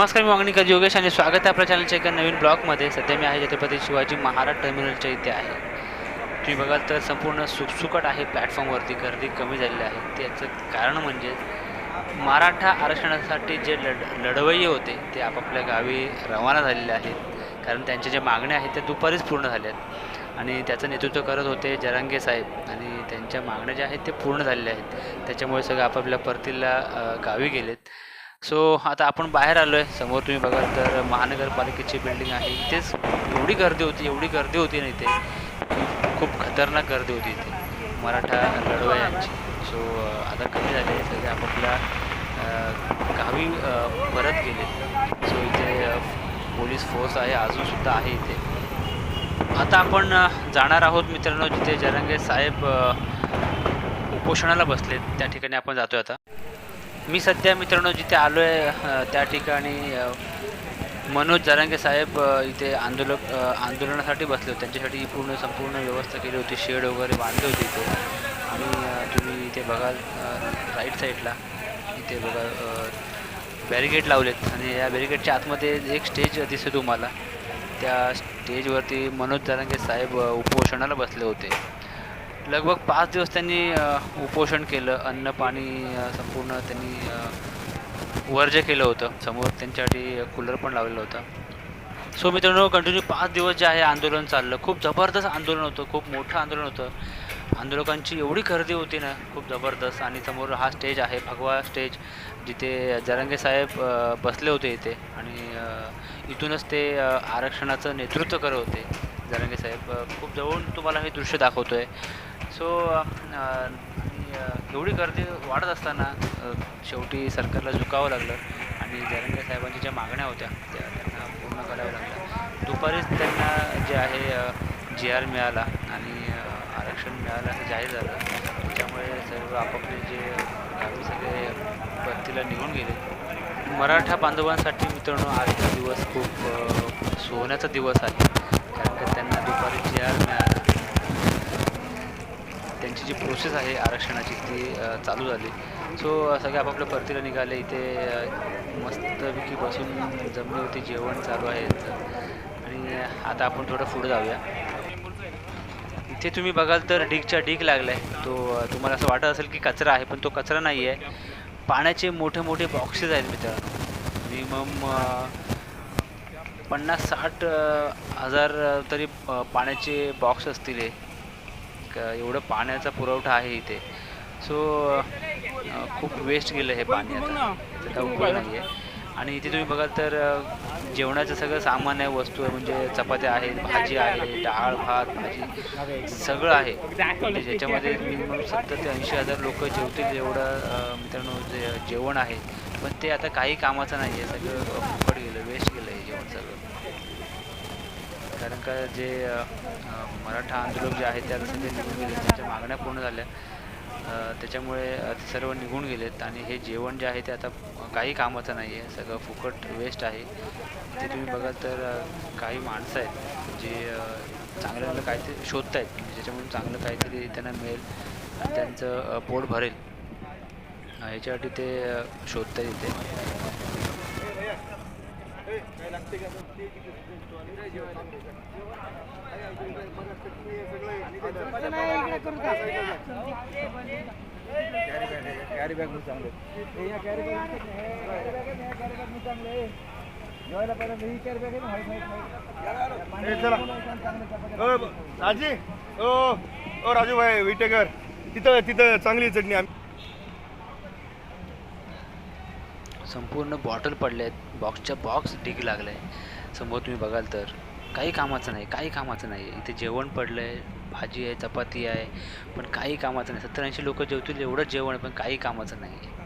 नमस्कार मी वांगणीकर योगेश आणि स्वागत आहे आपल्या चॅनलच्या एका नवीन ब्लॉगमध्ये. सध्या मी आहे छत्रपती शिवाजी महाराज टर्मिनलच्या इथे आहे. तुम्ही बघाल तर संपूर्ण सुकसुकट आहे प्लॅटफॉर्मवरती गर्दी कमी झालेली आहे. त्याचं कारण म्हणजे मराठा आरक्षणासाठी जे लढ लढवय्ये होते ते आपापल्या गावी रवाना झालेले आहेत. कारण त्यांच्या ज्या मागण्या आहेत त्या दुपारीच पूर्ण झाल्या आहेत आणि त्याचं नेतृत्व करत होते जरांगे साहेब. आणि त्यांच्या मागण्या ज्या आहेत ते पूर्ण झालेल्या आहेत. त्याच्यामुळे सगळं आपापल्या परतीला गावी गेलेत. सो आता आपण बाहेर आलो आहे समोर तुम्ही बघाल तर महानगरपालिकेची बिल्डिंग आहे. इथेच एवढी गर्दी होती एवढी गर्दी होती ना इथे. खूप खतरनाक गर्दी होती इथे. मराठा लढवयांची सो आता कमी झाले. सगळे आपापल्या गावी परत गेले. सो इथे पोलीस फोर्स आहे. अजूनसुद्धा आहे इथे. आता आपण जाणार आहोत मित्रांनो जिथे जरंगे साहेब उपोषणाला बसलेत. त्या ठिकाणी आपण जातोय आता. मी सध्या मित्रांनो जिथे आलो आहे त्या ठिकाणी मनोज जरांगे साहेब इथे आंदोलक आंदोलनासाठी बसले होते. त्यांच्यासाठी पूर्ण संपूर्ण व्यवस्था केली होती. शेड वगैरे बांधले होते इथे. आणि तुम्ही इथे बघाल राईट साईडला इथे बघा बॅरिगेट लावलेत. आणि या बॅरिगेटच्या आतमध्ये एक स्टेज दिसते तुम्हाला. त्या स्टेजवरती मनोज जरांगे साहेब उपोषणाला बसले होते. लगभग पाच दिवस त्यांनी उपोषण केलं. अन्न पाणी संपूर्ण त्यांनी वर्ज वर्ज्य केलं होतं. समोर त्यांच्यासाठी कूलर पण लावलेलं होतं. सो मित्रांनो कंटिन्यू पाच दिवस जे आहे आंदोलन चाललं. खूप जबरदस्त आंदोलन होतं. खूप मोठं आंदोलन होतं. आंदोलकांची एवढी गर्दी होती ना खूप जबरदस्त. आणि समोर हा स्टेज आहे भगवा स्टेज जिथे जरांगे साहेब बसले होते इथे. आणि इथूनच ते आरक्षणाचं नेतृत्व करत होते. जरांगे साहेब खूप जवळून तुम्हाला हे दृश्य दाखवतो आहे सो एवढी गर्दी वाढत असताना शेवटी सरकारला झुकावं लागलं आणि जरंगे साहेबांच्या ज्या मागण्या होत्या त्या त्यांना पूर्ण कराव्या लागल्या दुपारीच त्यांना जे आहे जी आर मिळाला आणि आरक्षण मिळालं असं जाहीर झालं. त्याच्यामुळे सर्व आपापले जे गावी सगळे भरतीला निघून गेले. मराठा बांधवांसाठी मित्रांनो आजचा दिवस खूप सोन्याचा दिवस आहे. कारण का त्यांना दुपारी जी आर मिळाला त्यांची जी प्रोसेस आहे आरक्षणाची ती चालू झाली. सो सगळे आपापल्या परतीला निघाले. इथे मस्तपैकी बसून जमिनीवरती जेवण चालू आहे आणि आता आपण थोडं पुढं जाऊया. इथे तुम्ही बघाल तर ढीकच्या ढीग लागला आहे तो तुम्हाला असं वाटत असेल की कचरा आहे पण तो कचरा नाही आहे पाण्याचे मोठे मोठे बॉक्सेस आहेत मित्रांनो मिनिमम पन्नास साठ हजार तरी पाण्याचे बॉक्स असतील हे. एवढं पाण्याचा पुरवठा आहे इथे. सो खूप वेस्ट गेलं हे पाणी आता. त्याचा उपयोग नाही आहे आणि इथे तुम्ही बघाल तर जेवणाचं सगळं सामान आहे वस्तू आहे म्हणजे चपात्या आहेत भाजी आहे डाळ भात भाजी सगळं आहे. म्हणजे ज्याच्यामध्ये मिनिमम सत्तर ते ऐंशी हजार लोक जेवतील एवढं मित्रांनो जे जेवण आहे. पण ते आता काही कामाचं नाही आहे सगळं फुकट गेलं वेस्ट गेलं हे जेवण सगळं कारण का जे मराठा आंदोलक जे आहेत ते निघून गेले. त्यांच्या मागण्या पूर्ण झाल्या. त्याच्यामुळे ते सर्व निघून गेलेत आणि हे जेवण जे आहे ते आता काही कामाचं नाही आहे. सगळं फुकट वेस्ट आहे. ते तुम्ही बघाल तर काही माणसं आहेत जे चांगलं चांगलं काहीतरी शोधत आहेत म्हणजे ज्याच्यामधून चांगलं काहीतरी त्यांना मिळेल आणि त्यांचं पोट भरेल. ह्याच्यासाठी ते शोधत आहेत इथे. कॅरी बॅग मी चांगले हे या कॅरी बॅग कॅरी बॅग आहे मी चांगले जेवायला पाहिजे ही कॅरी बॅग आहे ना राजी ओ राजू भाई विटेकर. तिथं तिथं चांगली चटणी आम्ही संपूर्ण बॉटल पडले आहेत बॉक्सच्या बॉक्स ढीग लागलं. आहे समोर तुम्ही बघाल तर काही कामाचं नाही काही कामाचं नाही. आहे इथे जेवण पडलं आहे भाजी आहे चपाती आहे पण काही कामाचं नाही. सत्तर ऐंशी लोकं जेवतील एवढंच जेवण आहे पण काही कामाचं नाही. आहे